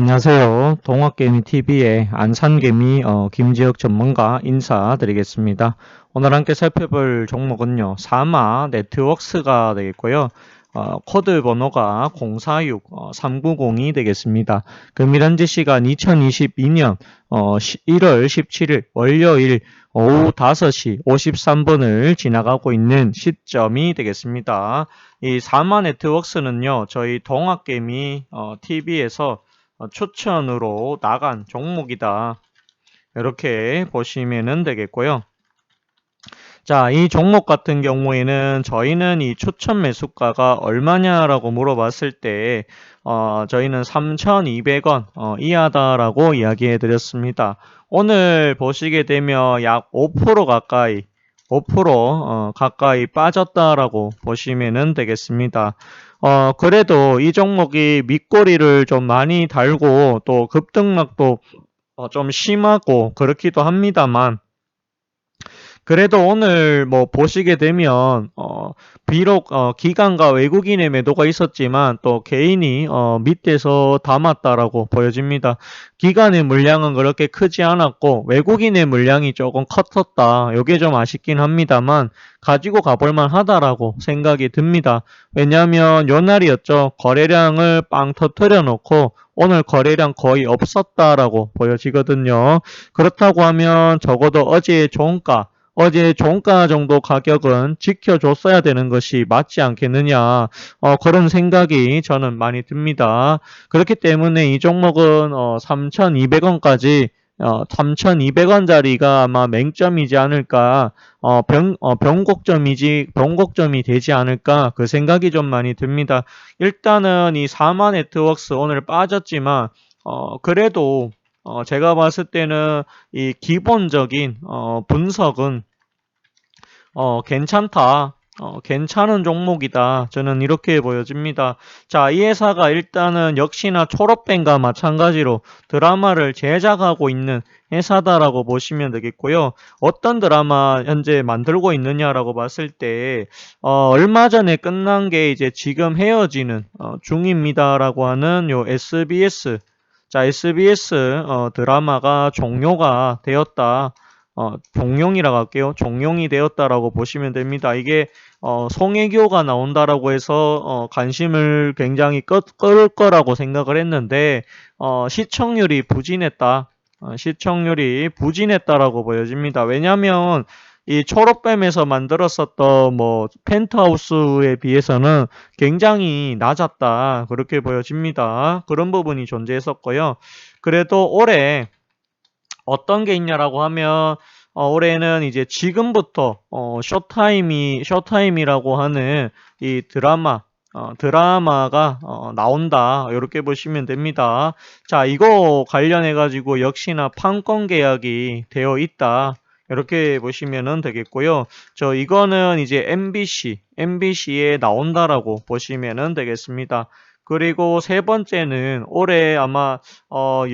안녕하세요. 동학개미TV의 안산개미 어, 김지혁 전문가 인사드리겠습니다. 오늘 함께 살펴볼 종목은요. 사마 네트워크스가 되겠고요. 어, 코드 번호가 046 어, 390이 되겠습니다. 금일현재 시간 2022년 어, 1월 17일 월요일 오후 5시 53분을 지나가고 있는 시점이 되겠습니다. 이 사마 네트워크스는요. 저희 동학개미 어, TV에서 어, 추천으로 나간 종목이다. 이렇게 보시면 되겠고요. 자, 이 종목 같은 경우에는 저희는 이 추천 매수가가 얼마냐라고 물어봤을 때, 어, 저희는 3,200원 어, 이하다라고 이야기해 드렸습니다. 오늘 보시게 되면 약 5% 가까이 5% 어, 가까이 빠졌다라고 보시면 되겠습니다. 어, 그래도 이 종목이 밑꼬리를 좀 많이 달고 또 급등락도 어, 좀 심하고 그렇기도 합니다만 그래도 오늘 뭐 보시게 되면 어 비록 어 기관과 외국인의 매도가 있었지만 또 개인이 어 밑에서 담았다라고 보여집니다. 기관의 물량은 그렇게 크지 않았고 외국인의 물량이 조금 컸었다. 요게 좀 아쉽긴 합니다만 가지고 가볼만 하다라고 생각이 듭니다. 왜냐하면 요 날이었죠. 거래량을 빵 터트려 놓고 오늘 거래량 거의 없었다라고 보여지거든요. 그렇다고 하면 적어도 어제의 종가 어제 종가 정도 가격은 지켜줬어야 되는 것이 맞지 않겠느냐 어, 그런 생각이 저는 많이 듭니다. 그렇기 때문에 이 종목은 어, 3,200원까지 어, 3,200원짜리가 아마 맹점이지 않을까, 어, 병, 어, 변곡점이지, 변곡점이 되지 않을까, 그 생각이 좀 많이 듭니다. 일단은 이 사마 네트워크스 오늘 빠졌지만, 어, 그래도, 어, 제가 봤을 때는 이 기본적인, 어, 분석은 어, 괜찮다. 어, 괜찮은 종목이다. 저는 이렇게 보여집니다. 자, 이 회사가 일단은 역시나 초록뱀과 마찬가지로 드라마를 제작하고 있는 회사다라고 보시면 되겠고요. 어떤 드라마 현재 만들고 있느냐라고 봤을 때, 어, 얼마 전에 끝난 게 이제 지금 헤어지는 어, 중입니다라고 하는 요 SBS. 자, SBS 어, 드라마가 종료가 되었다. 어, 종용이라고 할게요. 종용이 되었다라고 보시면 됩니다. 이게 어, 송혜교가 나온다라고 해서 어, 관심을 굉장히 끌, 끌 거라고 생각을 했는데 어, 시청률이 부진했다. 어, 시청률이 부진했다라고 보여집니다. 왜냐하면 이 초록뱀에서 만들었었던 뭐 펜트하우스에 비해서는 굉장히 낮았다 그렇게 보여집니다. 그런 부분이 존재했었고요. 그래도 올해 어떤 게 있냐라고 하면 어, 올해는 이제 지금부터 어, 쇼타임이 쇼타임이라고 하는 이 드라마 어, 드라마가 어, 나온다 이렇게 보시면 됩니다. 자 이거 관련해 가지고 역시나 판권 계약이 되어 있다. 이렇게 보시면 되겠고요. 저 이거는 이제 MBC, MBC에 나온다라고 보시면 되겠습니다. 그리고 세 번째는 올해 아마 어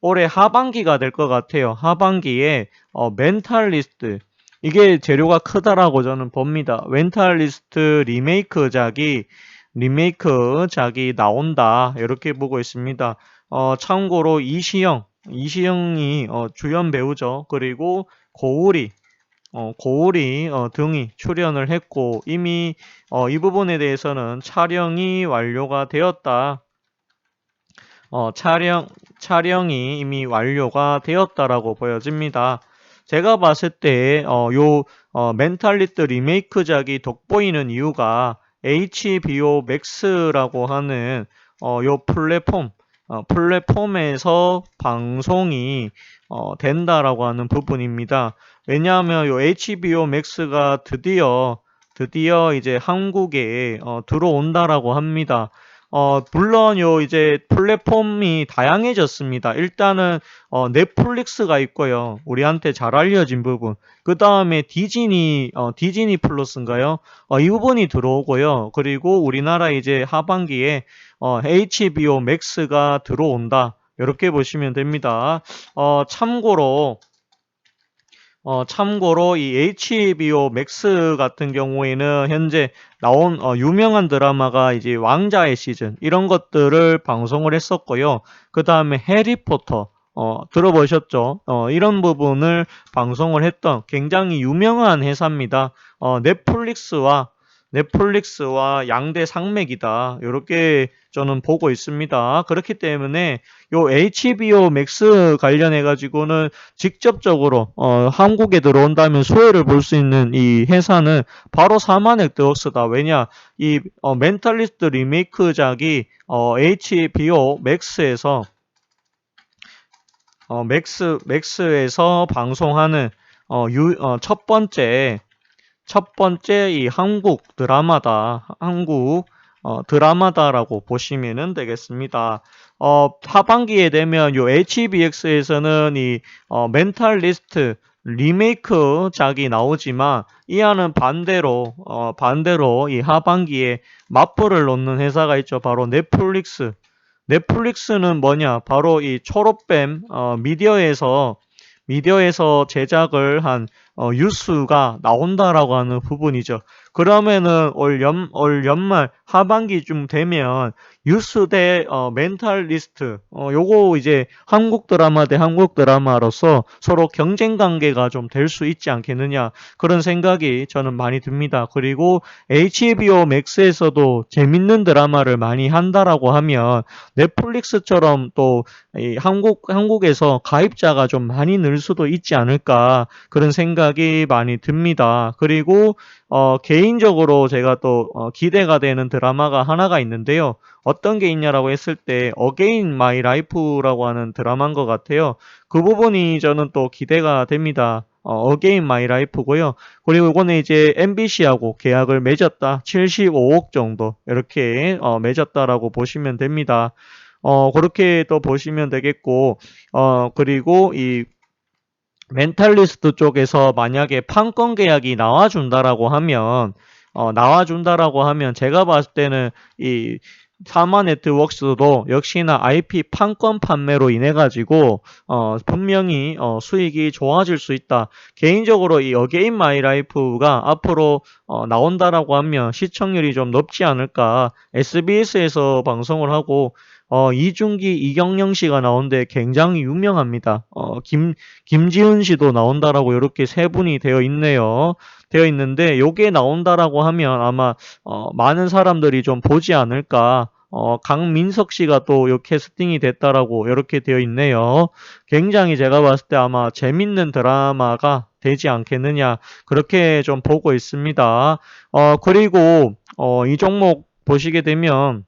올해 하반기가 될 것 같아요. 하반기에 어 멘탈리스트 이게 재료가 크다라고 저는 봅니다. 멘탈리스트 리메이크작이 리메이크작이 나온다 이렇게 보고 있습니다. 어 참고로 이시영 이시영이 어 주연 배우죠. 그리고 고우리 어, 고우리 어, 등이 출연을 했고 이미 어, 이 부분에 대해서는 촬영이 완료가 되었다. 어, 촬영 촬영이 이미 완료가 되었다라고 보여집니다. 제가 봤을 때 어, 요 어, 멘탈리트 리메이크작이 돋보이는 이유가 HBO Max라고 하는 어, 요 플랫폼 어, 플랫폼에서 방송이 어, 된다라고 하는 부분입니다. 왜냐하면 요 HBO Max가 드디어 드디어 이제 한국에 어, 들어온다라고 합니다. 어, 물론 요 이제 플랫폼이 다양해졌습니다. 일단은 어, 넷플릭스가 있고요. 우리한테 잘 알려진 부분. 그 다음에 디즈니 어, 디즈니 플러스인가요? 어, 이 부분이 들어오고요. 그리고 우리나라 이제 하반기에 어, HBO Max가 들어온다. 이렇게 보시면 됩니다. 어, 참고로 어, 참고로 이 HBO Max 같은 경우에는 현재 나온 어, 유명한 드라마가 이제 왕자의 시즌 이런 것들을 방송을 했었고요. 그 다음에 해리포터 어, 들어보셨죠? 어, 이런 부분을 방송을 했던 굉장히 유명한 회사입니다. 어, 넷플릭스와 넷플릭스와 양대 상맥이다. 이렇게 저는 보고 있습니다. 그렇기 때문에 요 HBO 맥스 관련해 가지고는 직접적으로 어, 한국에 들어온다면 수혜를 볼 수 있는 이 회사는 바로 사만 넥트웍스다. 왜냐 이 어, 멘탈리스트 리메이크작이 어, HBO 맥스에서 어, 맥스 맥스에서 방송하는 어, 유, 어, 첫 번째 첫 번째 이 한국 드라마다. 한국 어, 드라마다라고 보시면 되겠습니다. 어, 하반기에 되면 요 HBX에서는 이 어, 멘탈리스트 리메이크 작이 나오지만 이와는 반대로 어, 반대로 이 하반기에 맞불을 놓는 회사가 있죠. 바로 넷플릭스. 넷플릭스는 뭐냐? 바로 이 초록뱀 어, 미디어에서 미디어에서 제작을 한 어, 뉴스가 나온다라고 하는 부분이죠. 그러면은 올, 연, 올 연말 하반기쯤 되면 뉴스 대 어, 멘탈리스트 어, 요거 이제 한국 드라마 대 한국 드라마로서 서로 경쟁 관계가 좀 될 수 있지 않겠느냐 그런 생각이 저는 많이 듭니다. 그리고 HBO 맥스에서도 재밌는 드라마를 많이 한다라고 하면 넷플릭스처럼 또 한국 한국에서 가입자가 좀 많이 늘 수도 있지 않을까 그런 생각 이 많이 듭니다. 그리고 어, 개인적으로 제가 또 어, 기대가 되는 드라마가 하나가 있는데요. 어떤 게 있냐라고 했을 때 어게인 마이 라이프라고 하는 드라마인 것 같아요. 그 부분이 저는 또 기대가 됩니다. 어, 게인 마이 라이프고요. 그리고 이거는 이제 MBC하고 계약을 맺었다. 75억 정도 이렇게 어, 맺었다라고 보시면 됩니다. 어, 그렇게 또 보시면 되겠고, 어, 그리고 이 멘탈리스트 쪽에서 만약에 판권 계약이 나와준다라고 하면 어, 나와준다라고 하면 제가 봤을 때는 이 사마 네트웍스도 역시나 IP 판권 판매로 인해 가지고 어, 분명히 어, 수익이 좋아질 수 있다. 개인적으로 이 어게인 마이 라이프가 앞으로 어, 나온다라고 하면 시청률이 좀 높지 않을까. SBS에서 방송을 하고 어, 이중기, 이경영 씨가 나온데 굉장히 유명합니다. 어, 김, 김지훈 씨도 나온다라고 이렇게 세 분이 되어 있네요. 되어 있는데, 요게 나온다라고 하면 아마, 어, 많은 사람들이 좀 보지 않을까. 어, 강민석 씨가 또 요 캐스팅이 됐다라고 이렇게 되어 있네요. 굉장히 제가 봤을 때 아마 재밌는 드라마가 되지 않겠느냐. 그렇게 좀 보고 있습니다. 어, 그리고, 어, 이 종목 보시게 되면,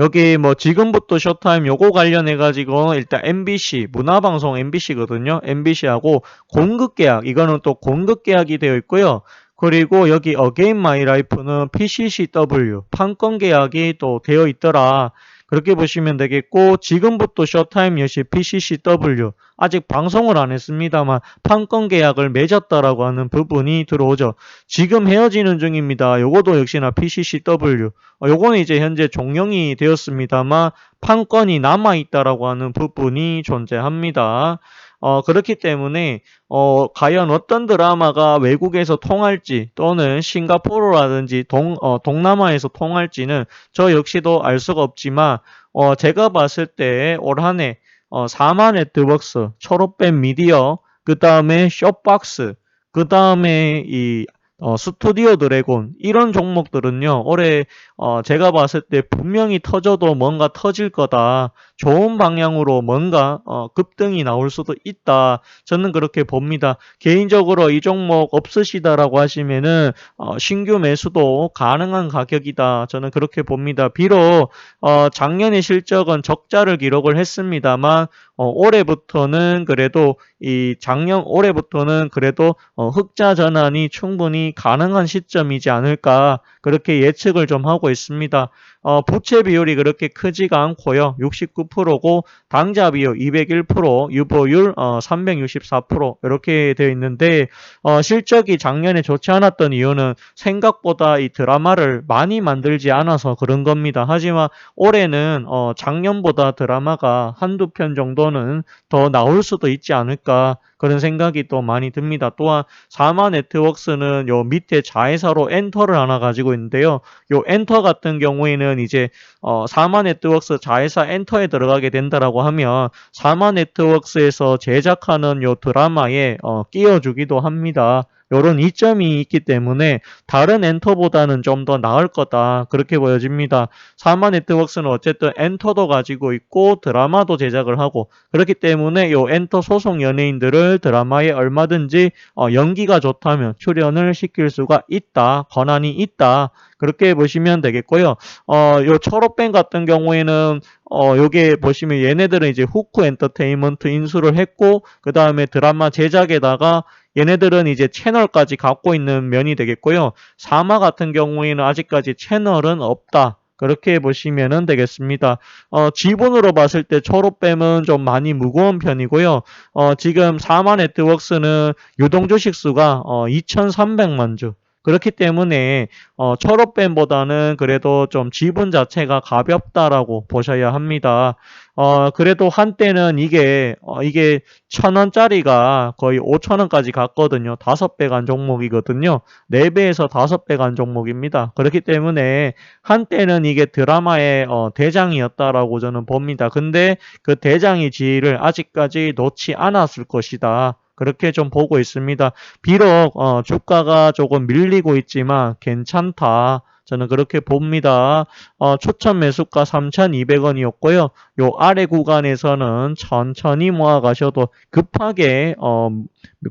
여기 뭐 지금부터 쇼타임 요거 관련해 가지고 일단 MBC 문화방송 MBC거든요. MBC하고 공급 계약 이거는 또 공급 계약이 되어 있고요. 그리고 여기 어게인 마이 라이프는 PCCW 판권 계약이 또 되어 있더라. 그렇게 보시면 되겠고 지금부터 쇼타임 역시 PCCW 아직 방송을 안 했습니다만 판권 계약을 맺었다라고 하는 부분이 들어오죠. 지금 헤어지는 중입니다. 요것도 역시나 PCCW 어, 요거는 이제 현재 종영이 되었습니다만 판권이 남아 있다라고 하는 부분이 존재합니다. 어, 그렇기 때문에 어, 과연 어떤 드라마가 외국에서 통할지 또는 싱가포르라든지 동, 어, 동남아에서 통할지는 저 역시도 알 수가 없지만 어, 제가 봤을 때 올 한해 어, 사마 네트웍스, 초록뱀 미디어, 그 다음에 쇼박스, 그 다음에 이 어, 스튜디오 드래곤 이런 종목들은요 올해 어, 제가 봤을 때 분명히 터져도 뭔가 터질 거다. 좋은 방향으로 뭔가 어, 급등이 나올 수도 있다. 저는 그렇게 봅니다. 개인적으로 이 종목 없으시다라고 하시면은 어, 신규 매수도 가능한 가격이다. 저는 그렇게 봅니다. 비록 어, 작년의 실적은 적자를 기록을 했습니다만 어, 올해부터는 그래도 이 작년 올해부터는 그래도 어, 흑자 전환이 충분히 가능한 시점이지 않을까 그렇게 예측을 좀 하고 있습니다. 어, 부채 비율이 그렇게 크지가 않고요. 69%고 당자 비율 201%, 유보율 어, 364% 이렇게 되어 있는데 어, 실적이 작년에 좋지 않았던 이유는 생각보다 이 드라마를 많이 만들지 않아서 그런 겁니다. 하지만 올해는 어, 작년보다 드라마가 한두 편 정도는 더 나올 수도 있지 않을까 그런 생각이 또 많이 듭니다. 또한 사마 네트워크스는 요 밑에 자회사로 엔터를 하나 가지고 있는데요. 요 엔터 같은 경우에는 이제 어, 사마 네트워크스 자회사 엔터에 들어가게 된다라고 하면 사마 네트워크스에서 제작하는 요 드라마에 어, 끼워주기도 합니다. 요런 이점이 있기 때문에 다른 엔터보다는 좀 더 나을 거다 그렇게 보여집니다. 사마 네트워크스는 어쨌든 엔터도 가지고 있고 드라마도 제작을 하고 그렇기 때문에 요 엔터 소속 연예인들을 드라마에 얼마든지 어, 연기가 좋다면 출연을 시킬 수가 있다 권한이 있다 그렇게 보시면 되겠고요. 어, 요 철업뱅 같은 경우에는 어, 요게 보시면 얘네들은 이제 후쿠 엔터테인먼트 인수를 했고 그 다음에 드라마 제작에다가 얘네들은 이제 채널까지 갖고 있는 면이 되겠고요. 사마 같은 경우에는 아직까지 채널은 없다. 그렇게 보시면 되겠습니다. 어, 지분으로 봤을 때 초록뱀은 좀 많이 무거운 편이고요. 어, 지금 사마 네트워크스는 유동 주식 수가 어, 2,300만 주. 그렇기 때문에 어, 철업뱀보다는 그래도 좀 지분 자체가 가볍다라고 보셔야 합니다. 어, 그래도 한때는 이게 어, 이게 천 원짜리가 거의 오천 원까지 갔거든요. 다섯 배 간 종목이거든요. 네 배에서 다섯 배 간 종목입니다. 그렇기 때문에 한때는 이게 드라마의 어, 대장이었다라고 저는 봅니다. 근데 그 대장의 지위를 아직까지 놓지 않았을 것이다. 그렇게 좀 보고 있습니다. 비록 어, 주가가 조금 밀리고 있지만 괜찮다. 저는 그렇게 봅니다. 어, 초점 매수가 3,200원이었고요. 요 아래 구간에서는 천천히 모아 가셔도 급하게 어,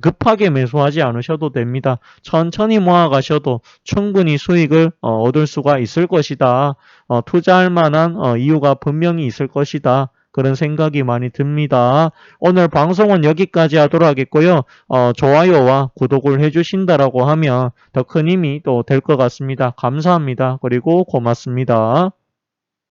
급하게 매수하지 않으셔도 됩니다. 천천히 모아 가셔도 충분히 수익을 어, 얻을 수가 있을 것이다. 어, 투자할 만한 어, 이유가 분명히 있을 것이다. 그런 생각이 많이 듭니다. 오늘 방송은 여기까지 하도록 하겠고요. 어, 좋아요와 구독을 해주신다라고 하면 더 큰 힘이 또 될 것 같습니다. 감사합니다. 그리고 고맙습니다.